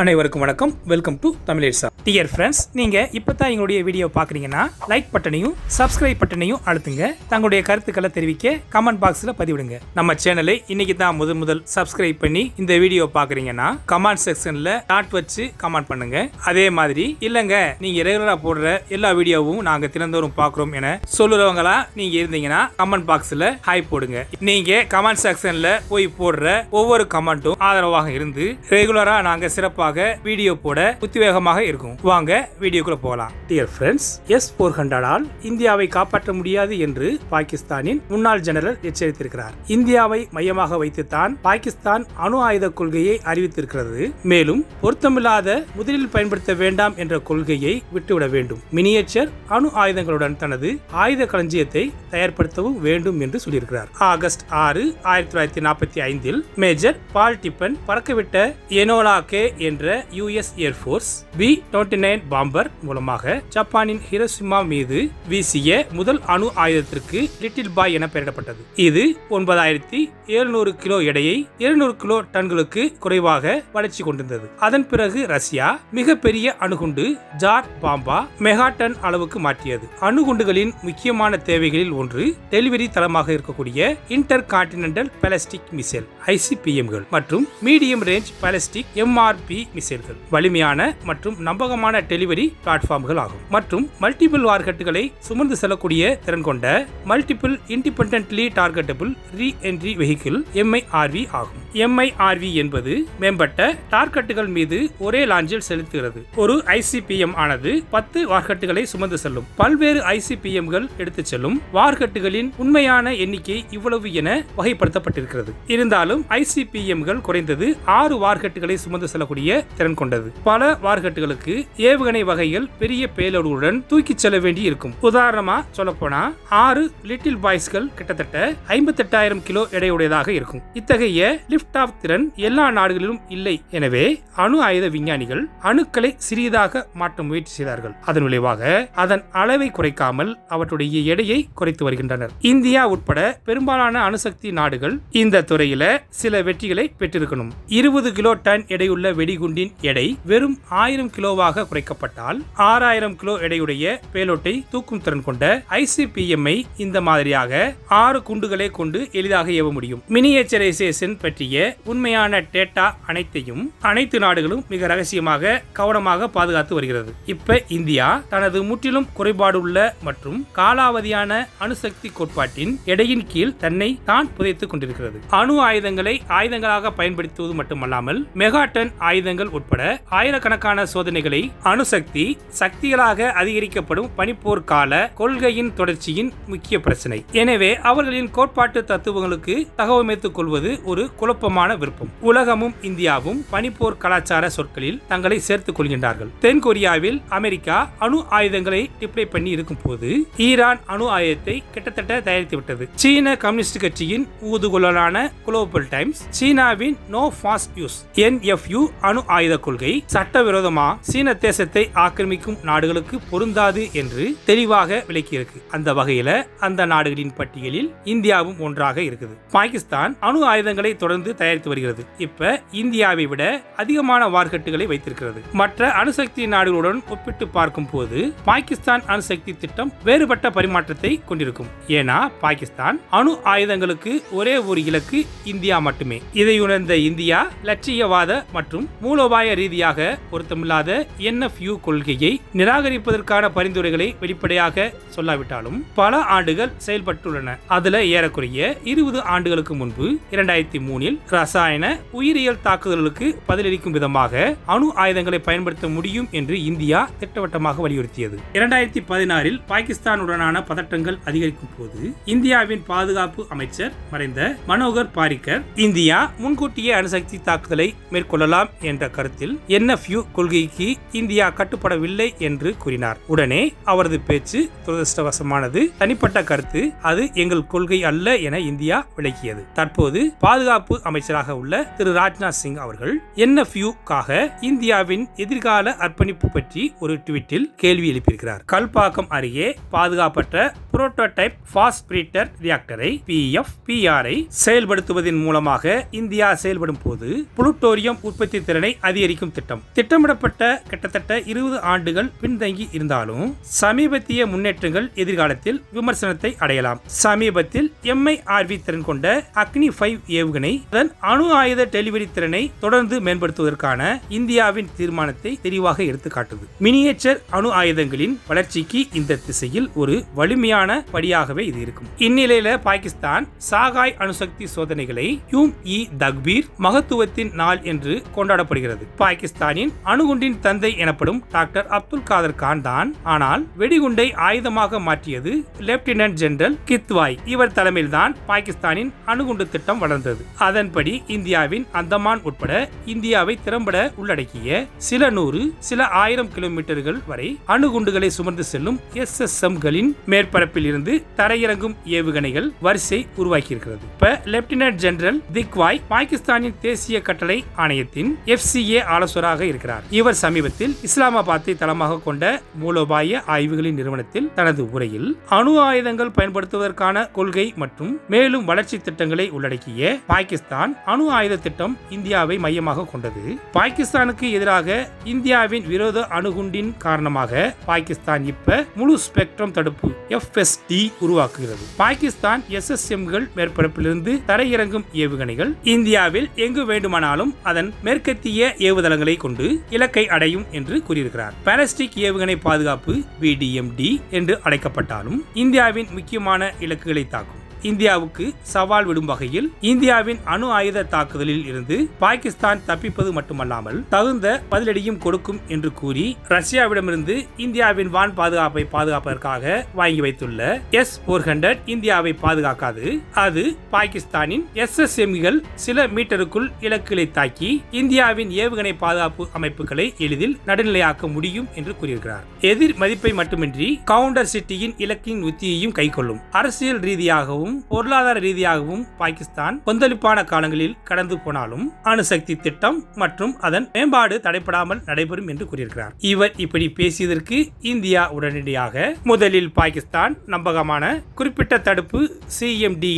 அனைவருக்கும் வணக்கம். Welcome to தமிழேசா. டியர் ஃப்ரெண்ட்ஸ் நீங்க இப்பதான் எங்களுடைய வீடியோ பாக்குறீங்கன்னா லைக் பட்டனையும் சப்ஸ்கிரைப் பட்டனையும் அழுத்துங்க. தங்களுடைய கருத்துக்களை தெரிவிக்க கமெண்ட் பாக்ஸ்ல பதிவிடுங்க. நம்ம சேனலை இன்னைக்கு தான் முதல் முதல் சப்ஸ்கிரைப் பண்ணி இந்த வீடியோ பாக்குறீங்கன்னா கமெண்ட் செக்ஷன்ல டாட் வச்சு கமெண்ட் பண்ணுங்க. அதே மாதிரி இல்லங்க நீங்க ரெகுலரா போடுற எல்லா வீடியோவும் நாங்க தினந்தோறும் பாக்குறோம் என சொல்லுறவங்களா நீங்க இருந்தீங்கன்னா கமெண்ட் பாக்ஸ்ல ஹாய் போடுங்க. நீங்க கமெண்ட் செக்ஷன்ல போய் போடுற ஒவ்வொரு கமெண்ட்டும் ஆதரவாக இருந்து ரெகுலரா நாங்க சிறப்பாக வீடியோ போட உத்திவேகமாக இருக்கும். வாங்க வீடியோக்குள்ள போகலாம். டியர் ஃப்ரெண்ட்ஸ் எஸ் போர் ஹண்ட்ரடால் இந்தியாவை காப்பாற்ற முடியாது என்று பாகிஸ்தானின் முன்னாள் ஜெனரல் எச்சரித்திருக்கிறார். இந்தியாவை மையமாக வைத்துத்தான் பாகிஸ்தான் அணு ஆயுத கொள்கையை அறிவித்திருக்கிறது. மேலும் பொருத்தமில்லாத முதலில் பயன்படுத்த வேண்டாம் என்ற கொள்கையை விட்டுவிட வேண்டும். மினியேச்சர் அணு ஆயுதங்களுடன் தனது ஆயுத களஞ்சியத்தை தயார்படுத்தவும் வேண்டும் என்று சொல்லியிருக்கிறார். ஆகஸ்ட் ஆறு ஆயிரத்தி தொள்ளாயிரத்தி நாற்பத்தி ஐந்தில் மேஜர் பால் டிப்பன் பறக்கவிட்ட எனோலா கே என்ற US air force B twenty nine bomber மூலமாக ஜப்பானின் ஹிரோசிமா மீது வீசிய முதல் அணு ஆயுதத்திற்கு லிட்டில் பாய் என பெயரிடப்பட்டது. இது ஒன்பதாயிரத்தி எழுநூறு கிலோ எடையை இருநூறு கிலோ டன்களுக்கு குறைவாக வளர்ச்சி கொண்டிருந்தது. அதன் பிறகு ரஷ்யா மிகப்பெரிய அணுகுண்டு ஜார் பாம்பா மெகாடன் அளவுக்கு மாற்றியது. அணுகுண்டுகளின் முக்கியமான தேவைகளில் ஒன்று டெலிவரி தளமாக இருக்கக்கூடிய இன்டர் கான்டினென்டல் பேலஸ்டிக் மிசைல் ஐசிபிஎம்கள் மற்றும் மீடியம் ரேஞ்ச் பேலஸ்டிக் எம்ஆர்பி மிசைல்கள் வலிமையான மற்றும் நம்பகமான டெலிவரி பிளாட்ஃபார்ம்கள் ஆகும். மற்றும் மல்டிபிள் வார்கட்டுகளை சுமந்து செல்லக்கூடிய திறன் கொண்ட multiple independently targetable reentry vehicle MIRV ஆகும். எம்ஐஆர்வி என்பது மேம்பட்ட டார்கட்டுகள் மீது ஒரே லாஞ்சில் செலுத்துகிறது. ஒரு ஐசிபிஎம் ஆனது பத்து வார்கட்டுகளை சுமந்து செல்லும். பல்வேறு ஐசிபிஎம்கள் எடுத்துச் செல்லும். வார்கட்டுகளின் உண்மையான எண்ணிக்கை இவ்வளவு என வகைப்படுத்தப்பட்டிருக்கிறது. இருந்தாலும் ஐசிபிஎம்கள் குறைந்தது ஆறு வார்கட்டுகளை சுமந்து செல்லக்கூடிய திறன் கொண்டது. பல வார்கட்டுகளுக்கு ஏவுகணை வகைகள் பெரிய பேலோடுடன் தூக்கிச் செல்ல வேண்டி இருக்கும் உதாரணமா சொல்லப்போனா ஆறு லிட்டில் பாய்ஸ்கள் கிட்டத்தட்ட ஐம்பத்தெட்டாயிரம் கிலோ எடையுடையதாக இருக்கும். இத்தகைய லிப்ட் ஆஃப் திறன் எல்லா நாடுகளிலும் இல்லை. எனவே அணு ஆயுத விஞ்ஞானிகள் அணுக்களை சிறியதாக மாற்ற முயற்சி செய்தார்கள். அதன் விளைவாக அதன் அளவை குறைக்காமல் அவற்றுடைய எடையை குறைத்து வருகின்றனர். இந்தியா உட்பட பெரும்பாலான அணுசக்தி நாடுகள் இந்த துறையில சில வெற்றிகளை பெற்றிருக்கணும். இருபது கிலோ டன் எடையுள்ள வெடிகுண்டின் எடை வெறும் ஆயிரம் கிலோவாக குறைக்கப்பட்டால் ஆறாயிரம் கிலோ எடையுடைய பேலோட்டை தூக்கும் திறன் கொண்ட ஐசிபிஎம்ஐ இந்த மாதிரியாக ஆறு குண்டுகளை கொண்டு எளிதாக ஏவ முடியும். மினியேச்சரைசேஷன் பற்றிய உண்மையான டேட்டா அனைத்தையும் அனைத்து நாடுகளும் மிக ரகசியமாக கவனமாக பாதுகாத்து வருகிறது. இப்ப இந்தியா தனது முற்றிலும் குறைபாடுள்ள மற்றும் காலாவதியான அணுசக்தி கோட்பாட்டின் எடையின் கீழ் தன்னை தான் புதைத்துக் கொண்டிருக்கிறது. அணு ஆயுதங்களை ஆயுதங்களாக பயன்படுத்துவது மட்டுமல்லாமல் மெகாட்டன் ஆயுதங்கள் உட்பட ஆயிரக்கணக்கான சோதனைகளை அணுசக்தி சக்திகளாக அதிகரிக்கப்படும் பனிப்போர் கால கொள்கையின் தொடர்ச்சியின் முக்கிய பிரச்சனை. எனவே அவர்களின் கோட்பாட்டு தத்துவங்களுக்கு தகவமைத்துக் கொள்வது ஒரு குழப்ப குழப்பமான விருப்பம். உலகமும் இந்தியாவும் பனிப்போர் கலாச்சார சொற்களில் தங்களை சேர்த்துக் கொள்கின்றார்கள். தென்கொரியாவில் அமெரிக்கா அணு ஆயுதங்களை டிப்ளை பண்ணி இருக்கும் போது ஈரான் அணு ஆயுதத்தை கிட்டத்தட்ட தயாரித்துவிட்டது. சீன கம்யூனிஸ்ட் கட்சியின் ஊதுகுழலான குளோபல் டைம்ஸ் சீனாவின் நோ ஃபாஸ்ட் யூஸ் என்எஃப்யூ அணு ஆயுத கொள்கை சட்டவிரோதமா சீன தேசத்தை ஆக்கிரமிக்கும் நாடுகளுக்கு பொருந்தாது என்று தெளிவாக விளக்கியிருக்கு. அந்த வகையில அந்த நாடுகளின் பட்டியலில் இந்தியாவும் ஒன்றாக இருக்குது. பாகிஸ்தான் அணு ஆயுதங்களை தொடர்ந்து தயாரித்து வருகிறது. இப்ப இந்தியாவை விட அதிகமான வார்கட்டுகளை வைத்திருக்கிறது. மற்ற அணுசக்தி நாடுகளுடன் ஒப்பிட்டு பார்க்கும் போது பாகிஸ்தான் அணுசக்தி திட்டம் வேறுபட்ட பரிமாற்றத்தை கொண்டிருக்கும். ஏன்னா பாகிஸ்தான் அணு ஆயுதங்களுக்கு ஒரே ஒரு இலக்கு இந்தியா மட்டுமே. இதை உணர்ந்த இந்தியா லட்சியவாத மற்றும் மூலோபாய ரீதியாக பொருத்தமில்லாத என்எஃப்யூ கொள்கையை நிராகரிப்பதற்கான பரிந்துரைகளை வெளிப்படையாக சொல்லாவிட்டாலும் பல ஆண்டுகள் செயல்பட்டுள்ளன. அதுல ஏறக்குறைய இருபது ஆண்டுகளுக்கு முன்பு இரண்டாயிரத்தி மூணில் ரசாயன உயிரியல் தாக்குதல்களுக்கு பதிலளிக்கும் விதமாக அணு ஆயுதங்களை பயன்படுத்த முடியும் என்று இந்தியா திட்டவட்டமாக வலியுறுத்தியது. இரண்டாயிரத்தி பதினாறில் பாகிஸ்தானுடனான பதட்டங்கள் அதிகரிக்கும் போது இந்தியாவின் பாதுகாப்பு அமைச்சர் மறைந்த மனோகர் பாரிக்கர் இந்தியா முன்கூட்டியே அணுசக்தி தாக்குதலை மேற்கொள்ளலாம் என்ற கருத்தில் என்எஃப்யூ கொள்கைக்கு இந்தியா கட்டுப்படவில்லை என்று கூறினார். உடனே அவரது பேச்சு துரதிருஷ்டவசமானது. தனிப்பட்ட கருத்து அது எங்கள் கொள்கை அல்ல என இந்தியா விளக்கியது. தற்போது பாதுகாப்பு அமைச்சராக உள்ள திரு ராஜ்நாத் சிங் அவர்கள் என்எஃப்யூக்காக இந்தியாவின் எதிர்கால அர்ப்பணிப்பு பற்றி ஒரு ட்வீட்டில் கேள்வி எழுப்பியிருக்கிறார். கல்பாக்கம் அருகே பாதுகாப்பற்ற புரோட்டோடைப் ஃபாஸ்ட் பிரீட்டர் ரியாக்டரை பிஎஃப் பிஆரை செயல்படுத்துவதன் மூலமாக இந்தியா செயல்படும் போது புளுட்டோரியம் உற்பத்தி திறனை அதிகரிக்கும் திட்டம். திட்டமிடப்பட்ட கிட்டத்தட்ட இருபது ஆண்டுகள் பின்தங்கி இருந்தாலும் சமீபத்திய முன்னேற்றங்கள் எதிர்காலத்தில் விமர்சனத்தை அடையலாம். சமீபத்தில் எம்ஐஆர்வி திறன் கொண்ட அக்னி ஃபைவ் ஏவுகணை தன் அணு ஆயுத டெலிவரி திறனை தொடர்ந்து மேம்படுத்துவதற்கான இந்தியாவின் தீர்மானத்தை தெளிவாக எடுத்து காட்டுது மினியேச்சர் அணு ஆயுதங்களின் வளர்ச்சிக்கு இந்த திசையில் ஒரு வலிமையான படியாகவே இது இருக்கும். இந்நிலையில பாகிஸ்தான் சாகாய் அணுசக்தி சோதனைகளை யூம் இ தக்பீர் மகத்துவத்தின் நாள் என்று கொண்டாடப்படுகிறது. பாகிஸ்தானின் அணுகுண்டின் தந்தை எனப்படும் டாக்டர் அப்துல் காதர் கான் தான் ஆனால் வெடிகுண்டை ஆயுதமாக மாற்றியது லெப்டினன்ட் ஜெனரல் கித்வாய். இவர் தலைமையில்தான் பாகிஸ்தானின் அணுகுண்டு திட்டம் வளர்ந்தது. அதன் அதன்படி இந்தியாவின் அந்தமான் உட்பட இந்தியாவை திறம்பட உள்ளடக்கிய சில நூறு சில ஆயிரம் கிலோமீட்டர்கள் வரை அணுகுண்டுகளை சுமந்து செல்லும் எஸ் எஸ் எம்களின் மேற்பரப்பில் இருந்து தரையிறங்கும் ஏவுகணைகள் வரிசை உருவாக்கியிருக்கிறது. இப்ப லெப்டினன்ட் ஜெனரல் திக்வாய் பாகிஸ்தானின் தேசிய கட்டளை ஆணையத்தின் எஃப்சிஏ ஆலோசராக இருக்கிறார். இவர் சமீபத்தில் இஸ்லாமாபாத்தை தளமாக கொண்ட மூலோபாய ஆய்வுகளின் நிறுவனத்தில் தனது உரையில் அணு ஆயுதங்கள் பயன்படுத்துவதற்கான கொள்கை மற்றும் மேலும் வளர்ச்சி திட்டங்களை உள்ளடக்கிய பாகிஸ்தான் அணு ஆயுத திட்டம் இந்தியாவை மையமாக கொண்டது. பாகிஸ்தானுக்கு எதிராக இந்தியாவின் விரோத அணுகுண்டின் காரணமாக பாகிஸ்தான் இப்ப முழு ஸ்பெக்ட்ரம் தடுப்பு எஃப்எஸ்டி உருவாக்குகிறது. பாகிஸ்தான் எஸ்எஸ்எம்கள் மேற்பரப்பிலிருந்து தரையிறங்கும் ஏவுகணைகள் இந்தியாவில் எங்கு வேண்டுமானாலும் அதன் மேற்கத்திய ஏவுதளங்களை கொண்டு இலக்கை அடையும் என்று கூறியிருக்கிறார். பாலஸ்டிக் ஏவுகணை பாதுகாப்பு பிடிஎம்டி என்று அழைக்கப்பட்டாலும் இந்தியாவின் முக்கியமான இலக்குகளை தாக்கும். இந்தியாவுக்கு சவால் விடும் வகையில் இந்தியாவின் அணு ஆயுத தாக்குதலில் இருந்து பாகிஸ்தான் தப்பிப்பது மட்டுமல்லாமல் தகுந்த பதிலடியும் கொடுக்கும் என்று கூறி ரஷ்யாவிடமிருந்து இந்தியாவின் வான் பாதுகாப்பை பாதுகாப்பதற்காக வாங்கி வைத்துள்ள எஸ் போர் ஹண்ட்ரட் இந்தியாவை பாதுகாக்காது. அது பாகிஸ்தானின் எஸ் எஸ் எம்கள் சில மீட்டருக்குள் இலக்குகளை தாக்கி இந்தியாவின் ஏவுகணை பாதுகாப்பு அமைப்புகளை எளிதில் நடுநிலையாக்க முடியும் என்று கூறியிருக்கிறார். எதிர் மதிப்பை மட்டுமின்றி கவுண்டர் சிட்டியின் இலக்கின் உத்தியையும் கைக்கொள்ளும். அரசியல் ரீதியாகவும் பொருளாதார ரீதியாகவும் பாகிஸ்தான் கொந்தளிப்பான காலங்களில் கடந்து போனாலும் அணுசக்தி திட்டம் மற்றும் அதன் மேம்பாடு தடைப்படாமல் நடைபெறும் என்று கூறியிருக்கிறார். இவர் இப்படி பேசியதற்கு இந்தியா உடனடியாக முதலில் பாகிஸ்தான் நம்பகமான குறிப்பிட்ட தடுப்பு சிஎம்டி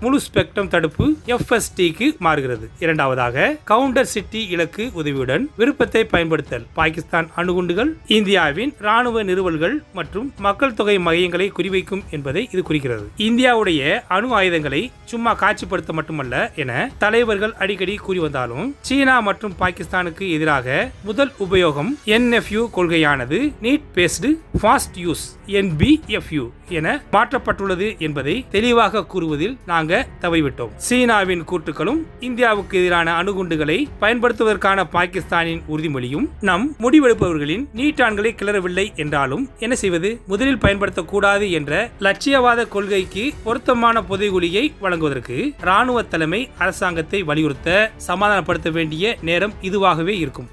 முழு ஸ்பெக்ட்ரம் தடுப்பு எஃப்எஸ்டிக்கு மாறுகிறது. இரண்டாவதாக கவுண்டர் சிட்டி இலக்கு உதவியுடன் விருப்பத்தை பயன்படுத்தல் பாகிஸ்தான் அணுகுண்டுகள் இந்தியாவின் ராணுவ நிறுவல்கள் மற்றும் மக்கள் தொகை மையங்களை குறிவைக்கும் என்பதை இது குறிக்கிறது. இந்தியாவுடைய அணு ஆயுதங்களை சும்மா காட்சிப்படுத்த மட்டுமல்ல என தலைவர்கள் அடிக்கடி கூறி வந்தாலும் சீனா மற்றும் பாகிஸ்தானுக்கு எதிராக முதல் உபயோகம் NFU கொள்கையானது need based first use NBFU என மாற்றப்பட்டுள்ளது என்பதை தெளிவாக கூறுவதில் நாங்க தவறிவிட்டோம். சீனாவின் கூற்றுக்களும் இந்தியாவுக்கு எதிரான அணுகுண்டுகளை பயன்படுத்துவதற்கான பாகிஸ்தானின் உறுதிமொழியும் நம் முடிவெடுப்பவர்களின் நீட்டான்களை கிளறவில்லை என்றாலும் என்ன செய்வது? முதலில் பயன்படுத்தக்கூடாது என்ற லட்சியவாத கொள்கைக்கு பொருத்தமான புதைகுலியை வழங்குவதற்கு ராணுவ தலைமை அரசாங்கத்தை வலியுறுத்த சமாதானப்படுத்த வேண்டிய நேரம் இதுவாகவே இருக்கும்.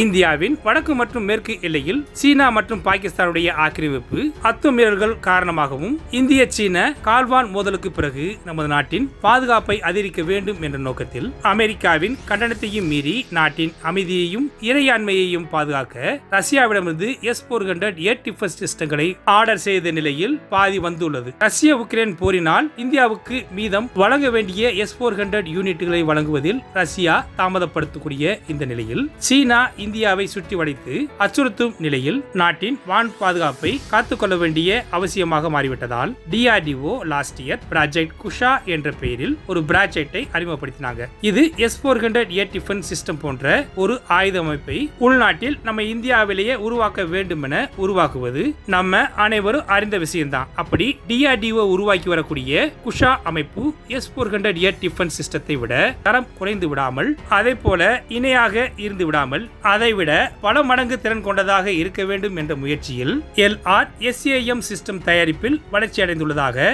இந்தியாவின் வடக்கு மற்றும் மேற்கு எல்லையில் சீனா மற்றும் பாகிஸ்தானுடைய ஆக்கிரமிப்பு அத்துமீறல்கள் காரணமாகவும் இந்திய சீன கால்வான் மோதலுக்கு பிறகு நமது நாட்டின் பாதுகாப்பை அதிகரிக்க வேண்டும் என்ற நோக்கத்தில் அமெரிக்காவின் கண்டனத்தையும் மீறி நாட்டின் அமைதியையும் இறையாண்மையையும் பாதுகாக்க ரஷ்யாவிடமிருந்து S four hundred air defence சிஸ்டங்களை order செய்த நிலையில் பாதி வந்துள்ளது. ரஷ்ய உக்ரைன் போரினால் இந்தியாவுக்கு மீதம் வழங்க வேண்டிய எஸ் போர் ஹண்ட்ரட் யூனிட்டுகளை வழங்குவதில் ரஷ்யா தாமதப்படுத்தக்கூடிய இந்த நிலையில் சீனா இந்தியாவை சுற்றி வளைத்து அச்சுறுத்தும் நிலையில் நாட்டின் வான் பாதுகாப்பை காத்துக்கொள்ள வேண்டிய அவசியமாக மாறிவிட்டதால் DRDO last year project Kusha என்ற பெயரில் ஒரு பிராஜெக்டை அறிமுகப்படுத்தினாங்க. இது S four hundred air defence system போன்ற ஒரு ஆயுத அமைப்பை உள்நாட்டில் நம்ம இந்தியாவிலேயே உருவாக்க வேண்டும் என உருவாக்குவது நம்ம அனைவரும் அறிந்த விஷயம்தான். அப்படி டிஆர்டிஓ உருவாக்கி வரக்கூடிய குஷா அமைப்பு S four hundred air defence சிஸ்டத்தை விட தரம் குறைந்து விடாமல் அதே போல இணையாக இருந்து விடாமல் அதைவிட பல மடங்கு திறன் கொண்டதாக இருக்க வேண்டும் என்ற முயற்சியில் எல் ஆர் எஸ்ஏஎம் சிஸ்டம் தயாரிப்பில் வளர்ச்சி அடைந்துள்ளதாக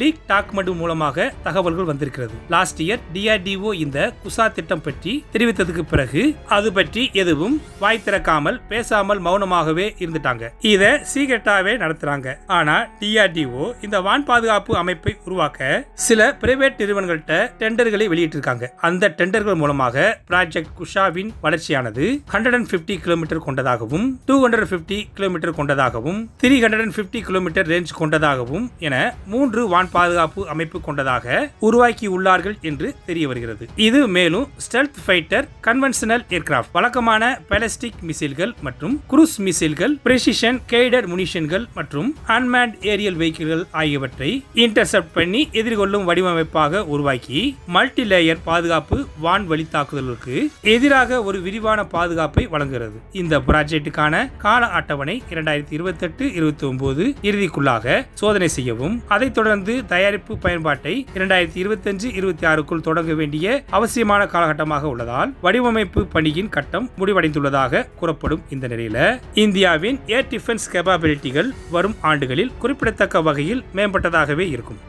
லீக் டாக்குமெண்ட் மூலமாக தகவல்கள் வந்திருக்கிறது. லாஸ்ட் இயர் டிஆர்டிஓ இந்த குசா திட்டம் பற்றி தெரிவித்ததுக்கு பிறகு அது பற்றி எதுவும் வாய் திறக்காமல் பேசாமல் மௌனமாகவே இருந்துட்டாங்க. இத சீக்கிரட்டாவே நடத்துறாங்க. ஆனா டிஆர்டிஓ இந்த வான் பாதுகாப்பு அமைப்பை உருவாக்க சில பிரைவேட் நிறுவனங்கள்ட்ட டெண்டர்களை வெளியிட்டிருக்காங்க. அந்த டெண்டர்கள் மூலமாக ப்ராஜெக்ட் குஷாவின் வளர்ச்சியானது ஹண்ட்ரட் அண்ட் ஃபிஃப்டி கிலோமீட்டர் கொண்டதாகவும் டூ ஹண்ட்ரட் ஃபிஃப்டி கிலோமீட்டர் கொண்டதாகவும் three hundred and fifty kilometre range கொண்டதாகவும் என மூன்று வான் பாதுகாப்பு அமைப்பு கொண்டதாக உருவாக்கி உள்ளார்கள் என்று தெரிய வருகிறது இது மேலும் ஸ்டெல்த் ஃபைட்டர் கன்வென்ஷனல் ஏர்கிராஃப்ட் வழக்கமான பேலஸ்டிக் மிசைல்கள் மற்றும் குரூஸ் மிசைல்கள் பிரெசிஷன் கேடர் முனிஷன்கள் மற்றும் அன்மேண்ட் ஏரியல் வெஹிக்கிள்கள் ஆகியவற்றை இன்டர்செப்ட் பண்ணி எதிர்கொள்ளும் வடிவமைப்பாக உருவாக்கி மல்டி லேயர் பாதுகாப்பு வான் வழி தாக்குதலுக்கு எதிராக ஒரு விரிவான பாதுகாப்பு வழங்குகிறது. இந்த ப்ராஜெக்டுக்கான கால அட்டவணை இரண்டாயிரத்தி இருபத்தெட்டு இருபத்தி ஒன்பது இறுதிக்குள்ளாக சோதனை செய்யவும் அதைத் தொடர்ந்து தயாரிப்பு பயன்பாட்டை இரண்டாயிரத்தி இருபத்தஞ்சு இருபத்தி ஆறுக்குள் தொடங்க வேண்டிய அவசியமான காலகட்டமாக உள்ளதால் வடிவமைப்பு பணியின் கட்டம் முடிவடைந்துள்ளதாக கூறப்படும் இந்த நிலையில இந்தியாவின் ஏர் டிஃபென்ஸ் கேப்பபிலிட்டிகள் வரும் ஆண்டுகளில் குறிப்பிடத்தக்க வகையில் மேம்பட்டதாகவே இருக்கும்.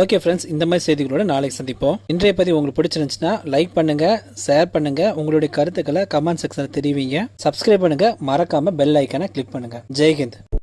ஓகே ஃப்ரெண்ட்ஸ் இந்த மாதிரி செய்திகளோட நாளைக்கு சந்திப்போம். இன்றைய பதிவு உங்களுக்கு பிடிச்சிருந்துச்சுன்னா லைக் பண்ணுங்க ஷேர் பண்ணுங்க உங்களுடைய கருத்துக்களை கமெண்ட் செக்ஷனில் தெரிவிங்க. சப்ஸ்கிரைப் பண்ணுங்க மறக்காம பெல் ஐக்கனை கிளிக் பண்ணுங்க. ஜெய்ஹிந்த்.